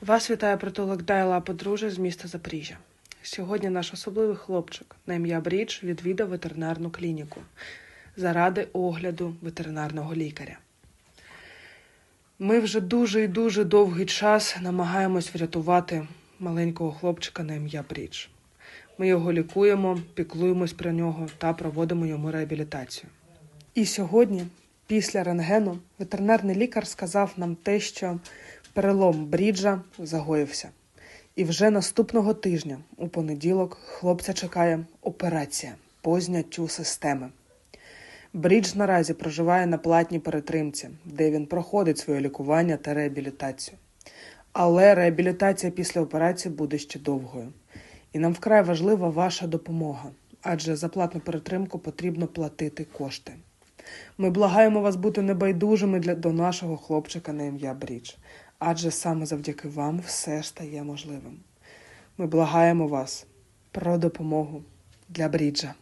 Вас вітає притулок Дайла подружжя з міста Запоріжжя. Сьогодні наш особливий хлопчик на ім'я Брідж відвідав ветеринарну клініку заради огляду ветеринарного лікаря. Ми вже дуже і дуже довгий час намагаємось врятувати маленького хлопчика на ім'я Брідж. Ми його лікуємо, піклуємось про нього та проводимо йому реабілітацію. І сьогодні, після рентгену, ветеринарний лікар сказав нам те, що перелом бріджа загоївся. І вже наступного тижня, у понеділок, хлопця чекає операція по зняттю системи. Брідж наразі проживає на платній перетримці, де він проходить своє лікування та реабілітацію. Але реабілітація після операції буде ще довгою. І нам вкрай важлива ваша допомога, адже за платну перетримку потрібно платити кошти. Ми благаємо вас бути небайдужими для, до нашого хлопчика на ім'я Брідж, адже саме завдяки вам все стає можливим. Ми благаємо вас про допомогу для Бріджа.